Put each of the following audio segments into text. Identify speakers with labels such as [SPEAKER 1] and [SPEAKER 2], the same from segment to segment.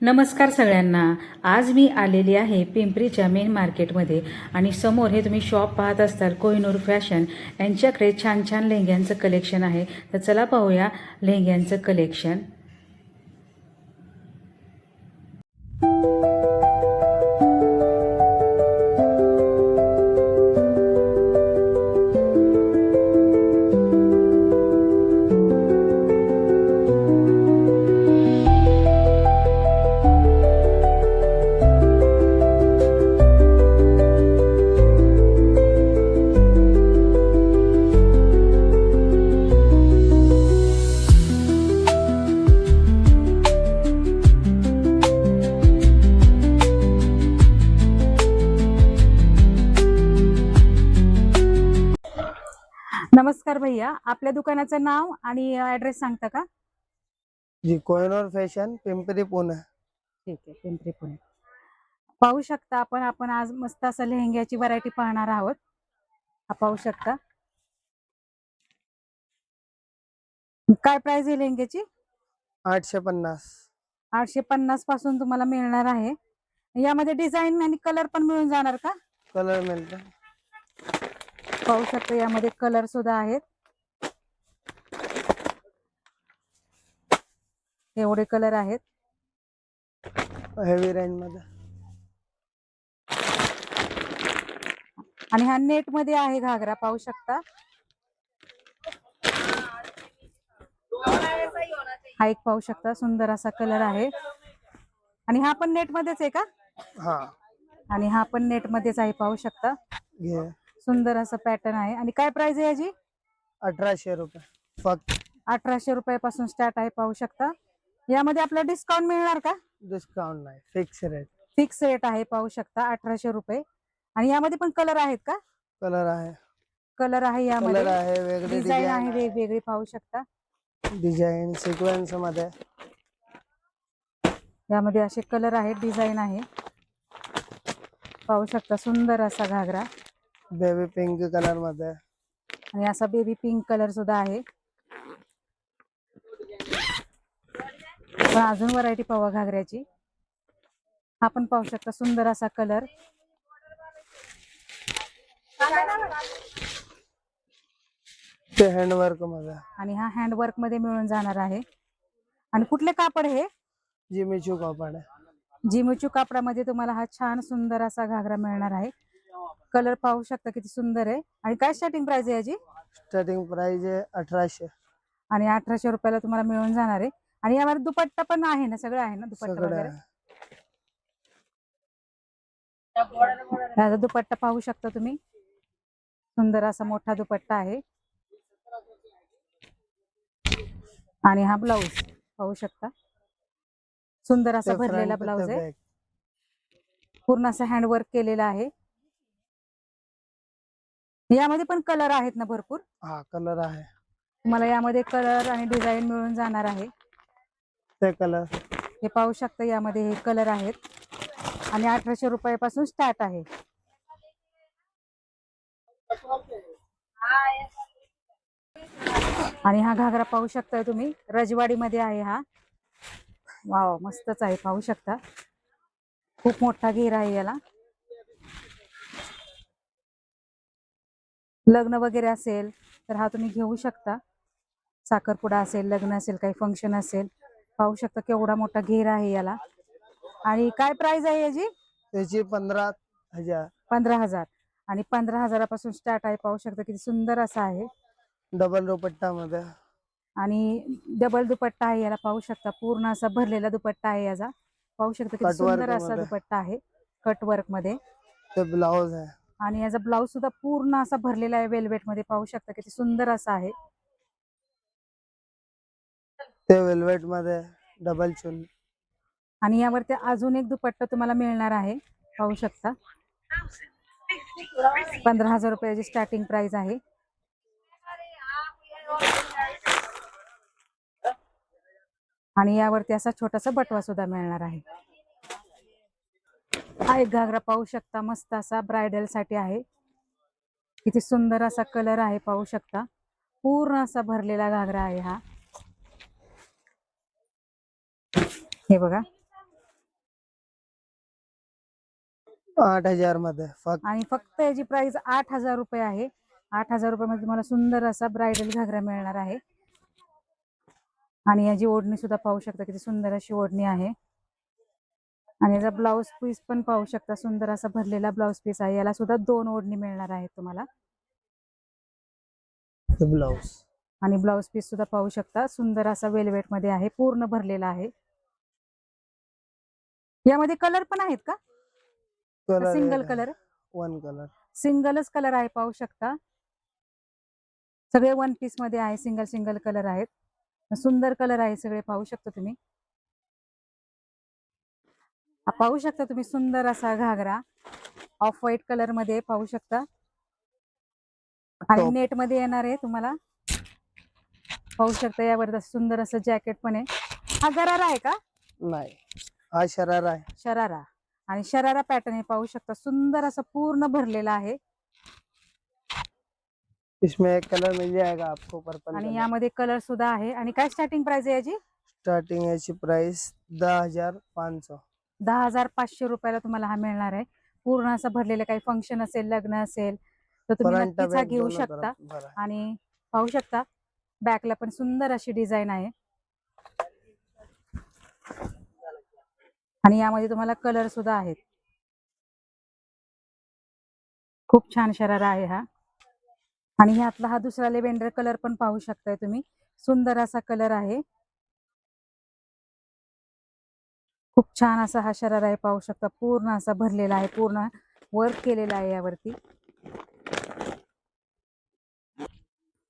[SPEAKER 1] नमस्कार सगळ्यांना. आज मी आलेली आहे पिंपरीच्या मेन मार्केटमध्ये आणि समोर हे तुम्ही शॉप पाहत असताल कोहिनूर फॅशन यांच्याकडे छान छान लेहंग्यांचं कलेक्शन आहे. तर चला पाहूया लेहंग्यांचं कलेक्शन भैया आपल्या दुकानाचं नाव आणि ॲड्रेस सांगता का?
[SPEAKER 2] जी कोहिनूर फॅशन पिंपरी पुणे.
[SPEAKER 1] ठीक आहे पिंपरी पुणे. पाहू शकता आपण आपण आज मस्त असं लेहंग्याची व्हरायटी पाहणार आहोत. हा पाहू शकता. काय प्राइस आहे लेहंग्याची?
[SPEAKER 2] आठशे पन्नास.
[SPEAKER 1] आठशे पन्नासपासून तुम्हाला मिळणार आहे. यामध्ये डिझाईन आणि कलर पण मिळून जाणार का?
[SPEAKER 2] कलर मिळतो.
[SPEAKER 1] पाहू शकता यामध्ये कलर सुद्धा आहेत. एवढे कलर आहेत?
[SPEAKER 2] हेवी रेंजमध्ये.
[SPEAKER 1] आणि हा नेटमध्ये आहे घागरा पाहू शकता? हा एक पाहू शकता सुंदर असा कलर आहे. आणि हा पण नेट मध्येच आहे का?
[SPEAKER 2] हा.
[SPEAKER 1] आणि हा पण नेट मध्येच आहे पाहू शकता?
[SPEAKER 2] घे.
[SPEAKER 1] सुंदर असं पॅटर्न आहे. आणि काय प्राइस आहे याची?
[SPEAKER 2] अठराशे रुपये. फक्त.
[SPEAKER 1] अठराशे रुपयापासून स्टार्ट आहे पाहू शकता? यामध्ये आपला डिस्काउंट मिळणार का?
[SPEAKER 2] डिस्काउंट नाही. फिक्स रेट
[SPEAKER 1] फिक्स रेट आहे पाहू शकता अठराशे रुपये. आणि यामध्ये पण कलर आहेत का?
[SPEAKER 2] कलर आहे.
[SPEAKER 1] कलर आहे
[SPEAKER 2] कलर
[SPEAKER 1] यामध्ये.
[SPEAKER 2] आहे वेगळी
[SPEAKER 1] डिझाईन आहे वेगवेगळी पाहू शकता.
[SPEAKER 2] डिझाईन सिक्वेन्समध्ये.
[SPEAKER 1] यामध्ये असे कलर आहेत डिझाईन आहे. पाहू शकता सुंदर असा घागरा.
[SPEAKER 2] बेबी पिंक कलरमध्ये.
[SPEAKER 1] आणि असा बेबी पिंक कलर सुद्धा आहे. पण अजून व्हरायटी पाहू घागऱ्याची. हा पण पाहू शकता सुंदर असा कलर
[SPEAKER 2] ते हँडवर्कमध्ये
[SPEAKER 1] आणि हा हँडवर्कमध्ये मिळून जाणार आहे. आणि कुठले कापड हे?
[SPEAKER 2] जिमीचू कापड.
[SPEAKER 1] जिमूचू कापडामध्ये तुम्हाला हा छान सुंदर असा घागरा मिळणार आहे. कलर पाहू शकता किती सुंदर आहे. आणि काय स्टार्टिंग प्राइस आहे याची?
[SPEAKER 2] स्टार्टिंग प्राइस आहे अठराशे.
[SPEAKER 1] आणि अठराशे रुपयाला तुम्हाला मिळून जाणार आहे. आणि यावर दुपट्टा पण आहे ना सगळं आहे ना दुपट्टा
[SPEAKER 2] सगळं
[SPEAKER 1] वगैरे?
[SPEAKER 2] आहे.
[SPEAKER 1] याचा दुपट्टा पाहू शकता तुम्ही. सुंदर असा मोठा दुपट्टा आहे. आणि हा ब्लाऊज पाहू शकता. सुंदर असा भरलेला
[SPEAKER 2] front,
[SPEAKER 1] ब्लाऊज आहे.
[SPEAKER 2] back.
[SPEAKER 1] पूर्ण असं हँडवर्क केलेला आहे. यामध्ये पण कलर आहेत ना भरपूर.
[SPEAKER 2] हा कलर आहे.
[SPEAKER 1] तुम्हाला यामध्ये कलर आणि डिझाईन मिळून जाणार आहे.
[SPEAKER 2] ते कलर
[SPEAKER 1] हे पाहू शकता यामध्ये हे कलर आहेत. आणि अठराशे रुपयापासून स्टार्ट आहे. आणि हा घागरा पाहू शकता तुम्ही. रजवाडीमध्ये आहे हा. वाव मस्तच आहे पाहू शकता. खूप मोठा घेर आहे याला. लग्न वगैरे असेल तर हा तुम्ही घेऊ शकता. साखरपुडा असेल लग्न असेल काही फंक्शन असेल. पाहू शकता केवढा मोठा घेर आहे याला. आणि काय प्राइस आहे याची?
[SPEAKER 2] त्याची पंधरा हजार.
[SPEAKER 1] पंधरा हजार. आणि पंधरा हजारापासून स्टार्ट आहे. पाहू शकता किती सुंदर असा आहे.
[SPEAKER 2] डबल दुपट्टा मध्ये.
[SPEAKER 1] आणि डबल दुपट्टा आहे याला. पाहू शकता पूर्ण असा भरलेला दुपट्टा आहे याचा. पाहू शकता किती सुंदर असा. दुपट्टा आहे. कट वर्कमध्ये.
[SPEAKER 2] ते ब्लाउज आहे.
[SPEAKER 1] आणि याचा ब्लाऊज सुद्धा पूर्ण असा भरलेला आहे वेल्वेटमध्ये. पाहू शकता किती सुंदर असा आहे.
[SPEAKER 2] ते वेलवेटमध्ये डबल चुन
[SPEAKER 1] आणि यावरती अजून एक दुपट्टा तुम्हाला मिळणार आहे. पाहू शकता. पंधरा हजार रुपयाची स्टार्टिंग प्राइस आहे. आणि यावरती असा छोटासा बटवा सुद्धा मिळणार आहे. हा एक घागरा पाहू शकता. मस्त असा ब्रायडलसाठी आहे. किती सुंदर असा कलर आहे पाहू शकता. पूर्ण असा भरलेला घागरा आहे हा. हे बघा.
[SPEAKER 2] आठ हजारमध्ये
[SPEAKER 1] आणि फक्त याची प्राइस आठ हजार रुपये आहे. आठ हजार रुपयामध्ये तुम्हाला सुंदर असा ब्रायडल घागरा मिळणार आहे. आणि याची ओढणी सुद्धा पाहू शकता किती सुंदर अशी ओढणी आहे. आणि याचा ब्लाऊज पीस पण पाहू शकता. सुंदर असा भरलेला ब्लाऊज पीस आहे. याला सुद्धा दोन ओढणी मिळणार आहेत तुम्हाला.
[SPEAKER 2] ब्लाऊज
[SPEAKER 1] आणि ब्लाऊज पीस सुद्धा पाहू शकता. सुंदर असा वेलवेटमध्ये आहे. पूर्ण भरलेला आहे. यामध्ये कलर पण आहेत का?
[SPEAKER 2] Colour
[SPEAKER 1] single colour?
[SPEAKER 2] One colour.
[SPEAKER 1] सिंगलच colour आहे पाहू शकता. सगळे वन पीसमध्ये आहे सिंगल सिंगल कलर आहेत. सुंदर कलर आहे सगळे पाहू शकता तुम्ही. पाहू शकता तुम्ही सुंदर असा घागरा. ऑफ व्हाईट कलरमध्ये पाहू शकता. आणि. नेटमध्ये येणार आहे तुम्हाला. पाहू शकता यावर सुंदर असं जॅकेट पण आहे. हा गरारा आहे का?
[SPEAKER 2] नाही. हा शरारा आहे.
[SPEAKER 1] शरारा. आणि शरारा पॅटर्न हे पाहू शकता सुंदर असं पूर्ण भरलेला आहे.
[SPEAKER 2] इसमें एक कलर मिल जाएगा आपको पर्पल
[SPEAKER 1] आणि यामध्ये कलर सुद्धा आहे. आणि काय स्टार्टिंग प्राइस आहे याची?
[SPEAKER 2] स्टार्टिंग याची प्राइस दहा हजार पाचशे.
[SPEAKER 1] दहा हजार पाचशे रुपयाला तुम्हाला हा मिळणार आहे. पूर्ण असं भरलेलं काही फंक्शन असेल लग्न असेल तर तुम्ही नक्कीच हा घेऊ शकता. आणि पाहू शकता बॅकला पण सुंदर अशी डिझाईन आहे. आणि यामध्ये तुम्हाला कलर सुद्धा आहेत. खूप छान शरारा आहे हा. आणि ह्यातला हा दुसरा लेव्हेंडर कलर पण पाहू शकताय तुम्ही. सुंदर असा कलर आहे. खूप छान असा हा शरारा आहे पाहू शकता. पूर्ण असा भरलेला आहे पूर्ण वर्क केलेला आहे यावरती.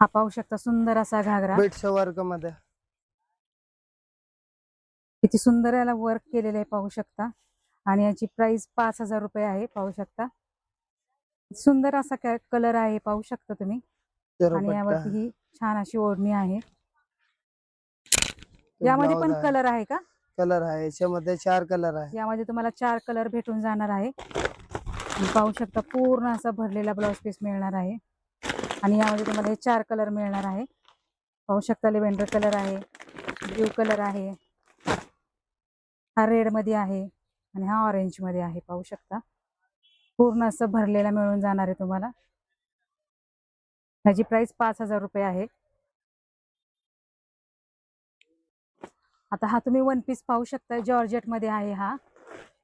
[SPEAKER 1] हा पाहू शकता सुंदर असा घागरा.
[SPEAKER 2] बीट्समध्ये
[SPEAKER 1] किती सुंदर याला वर्क केलेलं आहे पाहू शकता. आणि याची प्राइस पाच हजार रुपये आहे पाहू शकता. सुंदर असा कलर आहे पाहू शकता तुम्ही. आणि यावरती
[SPEAKER 2] है.
[SPEAKER 1] छान अशी ओढणी आहे. यामध्ये पण. कलर आहे का?
[SPEAKER 2] कलर आहे. याच्यामध्ये चार कलर आहे.
[SPEAKER 1] यामध्ये तुम्हाला चार कलर भेटून जाणार आहे. पाहू शकता पूर्ण असा भरलेला ब्लाउज पीस मिळणार आहे. आणि यामध्ये तुम्हाला हे चार कलर मिळणार आहे. पाहू शकता लेव्हेंडर कलर आहे ब्ल्यू कलर आहे. हा रेडमध्ये आहे आणि हा ऑरेंजमध्ये आहे पाहू शकता. पूर्ण असं भरलेला मिळून जाणार आहे तुम्हाला. ह्याची प्राइस पाच हजार रुपये आहे. आता हा तुम्ही वन पीस पाहू शकता जॉर्जेटमध्ये आहे हा.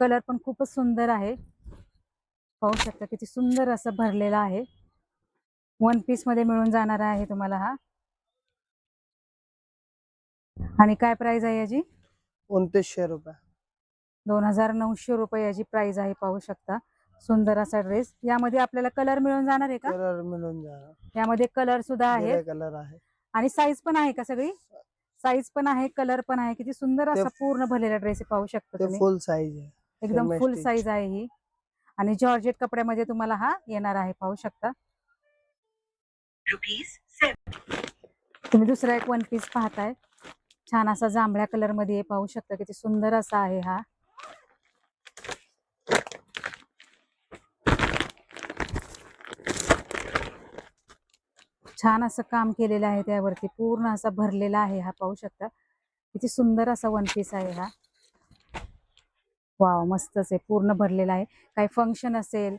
[SPEAKER 1] कलर पण खूपच सुंदर आहे. पाहू शकता किती सुंदर असं भरलेला आहे. वन पीसमध्ये मिळून जाणार आहे तुम्हाला हा. आणि काय प्राइस आहे याची?
[SPEAKER 2] उनतीसशे रुपये
[SPEAKER 1] दोन हजार नऊशे रुपये याची प्राइस आहे पाहू शकता. सुंदर असा ड्रेस यामध्ये आपल्याला कलर मिळून जाणार आहे का?
[SPEAKER 2] कलर मिळून जाणार.
[SPEAKER 1] यामध्ये कलर सुद्धा आहे
[SPEAKER 2] कलर आहे
[SPEAKER 1] आणि साईज पण आहे का सगळी? साईज पण आहे कलर पण आहे. किती सुंदर असा पूर्ण भरलेला ड्रेस पाहू शकता तुम्ही.
[SPEAKER 2] फुल साईज आहे.
[SPEAKER 1] एकदम फुल. साईज आहे ही. आणि जॉर्जेट कपड्यामध्ये तुम्हाला हा येणार आहे पाहू शकता. तुम्ही दुसरा एक वन पीस पाहताय. छान असा जांभळ्या कलरमध्ये पाहू शकता किती सुंदर असा आहे हा. छान असं काम केलेलं आहे त्यावरती पूर्ण असा भरलेला आहे हा पाहू शकता. किती सुंदर असा वन पीस आहे हा. वाव मस्तच आहे पूर्ण भरलेला आहे. काही फंक्शन असेल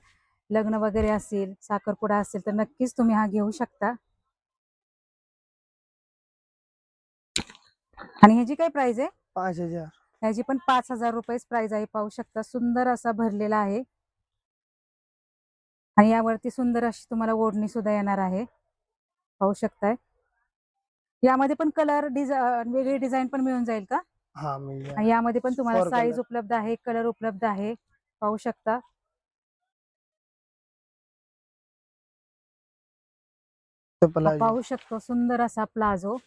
[SPEAKER 1] लग्न वगैरे असेल साखरपुडा असेल तर नक्कीच तुम्ही हा घेऊ शकता. आणि ह्याची काय प्राइस आहे?
[SPEAKER 2] पाच हजार.
[SPEAKER 1] ह्याची पण पाच हजार रुपयेच प्राइस आहे. पाहू शकता सुंदर असा भरलेला आहे. आणि यावरती सुंदर अशी तुम्हाला ओढणी सुद्धा येणार आहे. पाहू शकताय. यामध्ये पण कलर डिझाईन वेगळी डिझाईन पण मिळून जाईल का?
[SPEAKER 2] हा
[SPEAKER 1] आणि यामध्ये पण तुम्हाला
[SPEAKER 2] Four
[SPEAKER 1] साईज
[SPEAKER 2] color.
[SPEAKER 1] उपलब्ध आहे कलर उपलब्ध आहे. पाहू शकता.
[SPEAKER 2] तो
[SPEAKER 1] पाहू शकतो सुंदर असा प्लाझो.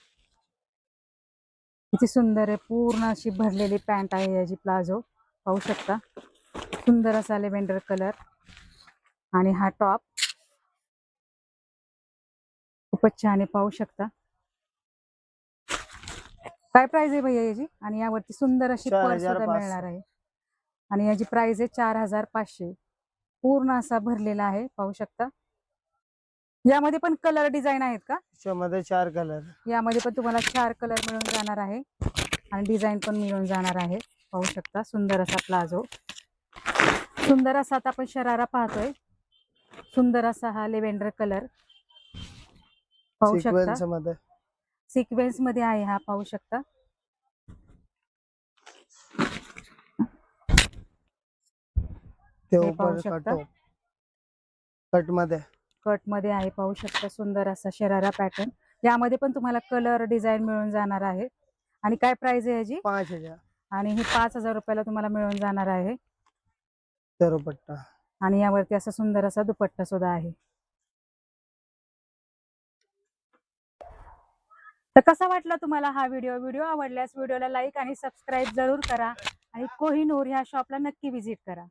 [SPEAKER 1] किती सुंदर आहे. पूर्ण अशी भरलेली पॅन्ट आहे याची प्लाझो. पाहू शकता. सुंदर असा लेव्हेंडर कलर आणि हा टॉप खूपच छान आहे. पाहू शकता. काय प्राइस आहे भैया याची? आणि यावरती सुंदर अशी पर्स. मिळणार आहे. आणि याची प्राइस आहे चार हजार पाचशे. पूर्ण असा भरलेला आहे. पाहू शकता. यामध्ये पण कलर डिझाईन आहेत का?
[SPEAKER 2] त्याच्यामध्ये चार कलर
[SPEAKER 1] यामध्ये पण तुम्हाला चार कलर मिळून जाणार आहे. आणि डिझाईन पण मिळून जाणार आहे. पाहू शकता सुंदर असा प्लाझो. सुंदर असा आता आपण शरारा पाहतोय. सुंदर असा हा लेव्हेंडर कलर पाहू शकता. सिक्वेन्समध्ये सिक्वेन्समध्ये आहे हा पाहू शकता.
[SPEAKER 2] ते
[SPEAKER 1] हे पाहू
[SPEAKER 2] ऊपर
[SPEAKER 1] शकता.
[SPEAKER 2] कट
[SPEAKER 1] कटमध्ये. कटमध्ये आहे पाहू शकता सुंदर असा शरारा पॅटर्न. यामध्ये पण तुम्हाला कलर डिझाईन मिळून जाणार आहे. आणि काय प्राइस आहे याची?
[SPEAKER 2] पाच हजार.
[SPEAKER 1] आणि ही पाच हजार रुपयाला तुम्हाला मिळून जाणार आहे.
[SPEAKER 2] तेरोपट्टा
[SPEAKER 1] आणि यावरती असा सुंदर असा दुपट्टा सुद्धा आहे. तर कसा वाटला तुम्हाला हा व्हिडिओ? व्हिडिओ आवडल्यास व्हिडिओला लाईक आणि सबस्क्राईब जरूर करा. आणि कोहिनूर ह्या शॉपला नक्की व्हिजिट करा.